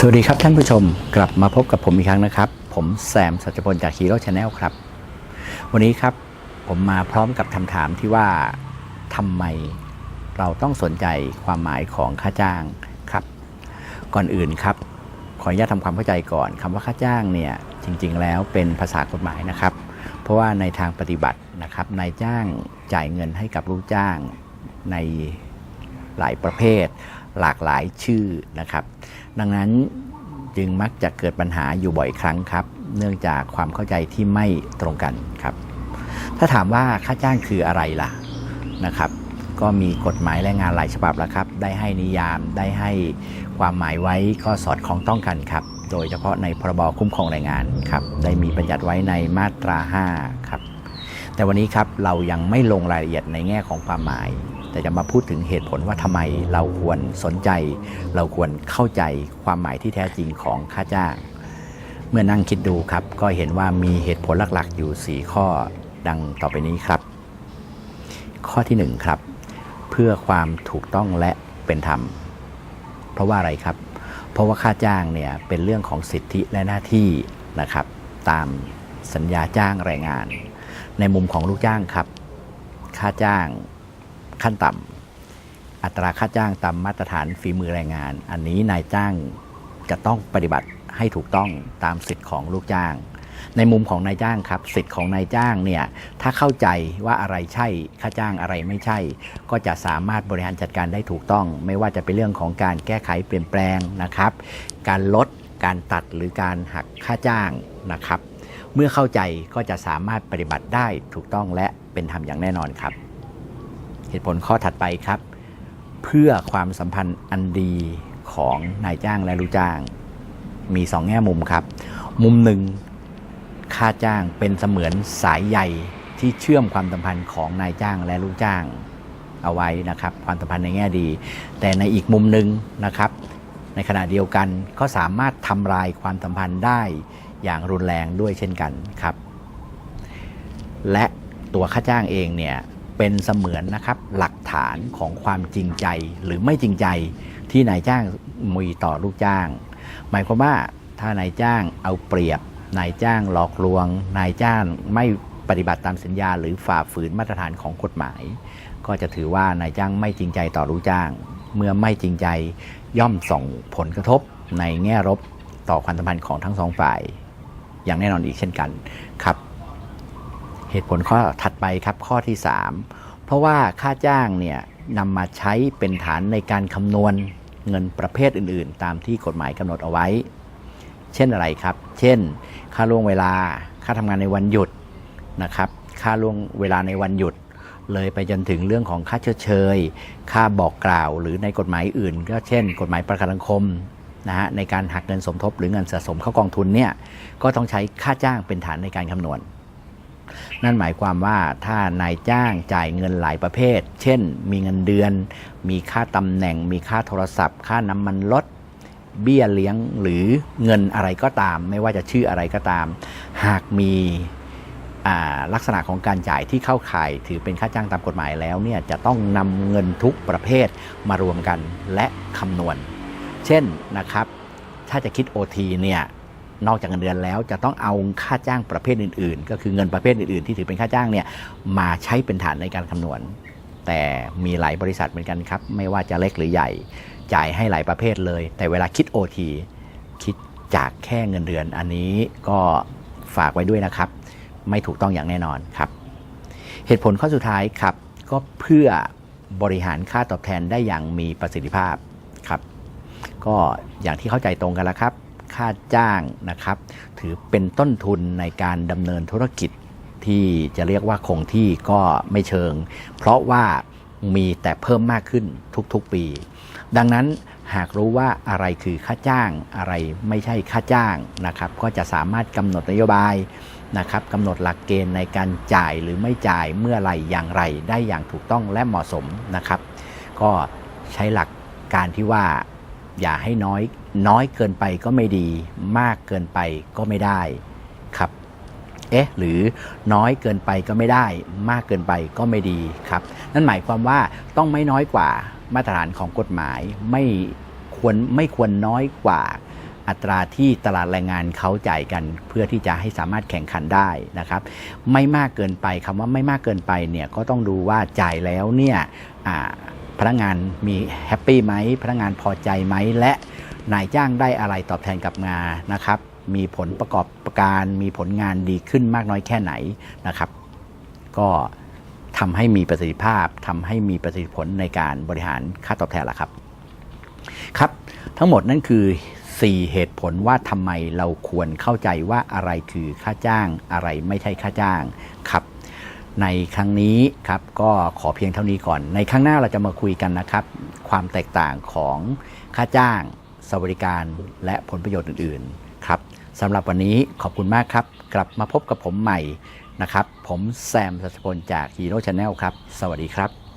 สวัสดีครับท่านผู้ชมกลับมาพบกับผมอีกครั้งนะครับ ผมแซมสัจพลจากฮีโร่ชาแนลครับ วันนี้ครับผมมาพร้อมกับคำถามที่ว่าทำไมเราต้องสนใจความหมายของค่าจ้างครับ ก่อนอื่นครับ ขออนุญาตทำความเข้าใจก่อนคำว่าค่าจ้างเนี่ยจริง ๆ แล้วเป็นภาษากฎหมายนะครับ เพราะว่าในทางปฏิบัตินะครับนายจ้างจ่ายเงินให้กับลูกจ้างในหลายประเภท หลากหลายชื่อนะครับ ดังนั้นจึงมักจะเกิดปัญหาอยู่บ่อยครั้งครับ เนื่องจากความเข้าใจที่ไม่ตรงกันครับ ถ้าถามว่าค่าจ้างคืออะไรล่ะนะครับก็มีกฎหมายแรงงานหลายฉบับแล้วครับ ได้ให้นิยามได้ให้ความหมายไว้ก็สอดคล้องต้องกันครับ โดยเฉพาะในพรบคุ้มครองแรงงานครับ ได้มีบัญญัติไว้ในมาตรา 5 ครับ แต่วันนี้ครับเรายังไม่ลงรายละเอียดในแง่ของความหมาย แต่จะมาพูดถึงเหตุผลว่าทำไมเราควรสนใจ เราควรเข้าใจความหมายที่แท้จริงของค่าจ้าง เมื่อนั่งคิดดูครับ ก็เห็นว่ามีเหตุผลหลักๆ อยู่ 4 ข้อดังต่อไปนี้ครับ ข้อที่ 1 ครับ เพื่อความถูกต้องและเป็นธรรม เพราะว่าอะไรครับ เพราะว่าค่าจ้างเนี่ยเป็นเรื่องของสิทธิและหน้าที่นะครับ ตามสัญญาจ้างแรงงาน ในมุมของลูกจ้างครับ ค่าจ้างขั้นต่ำอัตราค่าจ้างตามมาตรฐานฝีมือแรงงาน อันนี้นายจ้างจะต้องปฏิบัติให้ถูกต้องตามสิทธิ์ของลูกจ้าง ในมุมของนายจ้างครับ สิทธิ์ของนายจ้างเนี่ยถ้าเข้าใจว่าอะไรใช่ค่าจ้างอะไรไม่ใช่ ก็จะสามารถบริหารจัดการได้ถูกต้อง ไม่ว่าจะเป็นเรื่องของการแก้ไขเปลี่ยนแปลงนะครับ การลดการตัดหรือการหักค่าจ้างนะครับ เมื่อเข้าใจก็จะสามารถปฏิบัติได้ถูกต้องและเป็นธรรมอย่างแน่นอนครับ เหตุผลข้อถัดไปครับ เพื่อความสัมพันธ์อันดีของนายจ้างและลูกจ้าง มีสองแง่มุมครับ มุมหนึ่งค่าจ้างเป็นเสมือนสายใยที่เชื่อมความสัมพันธ์ของนายจ้างและลูกจ้างเอาไว้นะครับ ความสัมพันธ์ในแง่ดี แต่ในอีกมุมหนึ่งนะครับ ในขณะเดียวกันก็สามารถทำลายความสัมพันธ์ได้ อย่างรุนแรงด้วยเช่นกันครับ และตัวค่าจ้างเองเนี่ยเป็นเสมือนนะครับหลักฐานของความจริงใจหรือไม่จริงใจที่นายจ้างมีต่อลูกจ้าง หมายความว่าถ้านายจ้างเอาเปรียบ นายจ้างหลอกลวง นายจ้างไม่ปฏิบัติตามสัญญา หรือฝ่าฝืนมาตรฐานของกฎหมาย ก็จะถือว่านายจ้างไม่จริงใจต่อลูกจ้าง เมื่อไม่จริงใจย่อมส่งผลกระทบในแง่ลบต่อความสัมพันธ์ของทั้งสองฝ่าย อย่างแน่นอนอีกเช่นกันครับ เหตุผลข้อถัดไปครับข้อที่ 3 เพราะว่าค่าจ้างเนี่ยนำมาใช้เป็นฐานในการคำนวณเงินประเภทอื่น ๆ ตามที่กฎหมายกำหนดเอาไว้ เช่นอะไรครับ เช่น ค่าล่วงเวลา ค่าทำงานในวันหยุดนะครับ ค่าล่วงเวลาในวันหยุด เลยไปจนถึงเรื่องของค่าชดเชย ค่าบอกกล่าว หรือในกฎหมายอื่น ก็เช่น กฎหมายประกันสังคม นะฮะในการหักเงินสมทบหรือเงินสะสมเข้ากองทุนเนี่ยก็ต้องใช้ค่าจ้างเป็นฐานในการคำนวณ นั่นหมายความว่าถ้านายจ้างจ่ายเงินหลายประเภท เช่น มีเงินเดือน มีค่าตำแหน่ง มีค่าโทรศัพท์ ค่าน้ำมันรถเบี้ยเลี้ยงหรือเงินอะไรก็ตาม ไม่ว่าจะชื่ออะไรก็ตาม หากมีลักษณะของการจ่ายที่เข้าข่ายถือเป็นค่าจ้างตามกฎหมายแล้วเนี่ยจะต้องนำเงินทุกประเภทมารวมกันและคำนวณ เช่นนะครับ ถ้าจะคิด OT เนี่ยนอกจากเงินเดือนแล้วจะต้องเอาค่าจ้างประเภทอื่น ๆ ก็คือเงินประเภทอื่น ๆ ที่ถือเป็นค่าจ้างเนี่ยมาใช้เป็นฐานในการคำนวณ แต่มีหลายบริษัทเหมือนกันครับ ไม่ว่าจะเล็กหรือใหญ่ จ่ายให้หลายประเภทเลย แต่เวลาคิด OT คิดจากแค่เงินเดือน อันนี้ก็ฝากไว้ด้วยนะครับ ไม่ถูกต้องอย่างแน่นอนครับ เหตุผลข้อสุดท้ายครับ ก็เพื่อบริหารค่าตอบแทนได้อย่างมีประสิทธิภาพ ก็อย่างที่เข้าใจตรงกันแล้วครับ ค่าจ้างนะครับ ถือเป็นต้นทุนในการดำเนินธุรกิจที่จะเรียกว่าคงที่ก็ไม่เชิง เพราะว่ามีแต่เพิ่มมากขึ้นทุกๆปี ดังนั้นหากรู้ว่าอะไรคือค่าจ้างอะไรไม่ใช่ค่าจ้างนะครับ ก็จะสามารถกำหนดนโยบายนะครับกำหนดหลักเกณฑ์ในการจ่ายหรือไม่จ่ายเมื่อไหรอย่างไรได้อย่างถูกต้องและเหมาะสมนะครับ ก็ใช้หลักการที่ว่า อย่าให้น้อยน้อยเกินไปก็ไม่ดี มากเกินไปก็ไม่ได้ครับเอ๊ะหรือน้อยเกินไปก็ไม่ได้ มากเกินไปก็ไม่ดีครับ นั่นหมายความว่าต้องไม่น้อยกว่ามาตรฐานของกฎหมาย ไม่ควรไม่ควรน้อยกว่าอัตราที่ตลาดแรงงานเขาจ่ายกัน เพื่อที่จะให้สามารถแข่งขันได้นะครับ ไม่มากเกินไปคำว่าไม่มากเกินไปเนี่ยก็ต้องดูว่าจ่ายแล้วเนี่ยอ่า พนักงานมีแฮปปี้ไหมพนักงานพอใจไหมและนายจ้างได้อะไรตอบแทนกับงานนะครับ มีผลประกอบการมีผลงานดีขึ้นมากน้อยแค่ไหนนะครับ ก็ทำให้มีประสิทธิภาพทำให้มีประสิทธิผลในการบริหารค่าตอบแทนละครับ ครับ ทั้งหมดนั่นคือ 4 เหตุผลว่าทำไมเราควรเข้าใจว่าอะไรคือค่าจ้างอะไรไม่ใช่ค่าจ้างครับ ในครั้งนี้ครับก็ขอเพียงเท่านี้ก่อน ในครั้งหน้าเราจะมาคุยกันนะครับ ความแตกต่างของค่าจ้างสวัสดิการและผลประโยชน์อื่น ๆ ครับสำหรับวันนี้ขอบคุณมากครับ กลับมาพบกับผมใหม่นะครับ ผมแซมสัชพลจากฮีโร่ชาแนลครับ สวัสดีครับ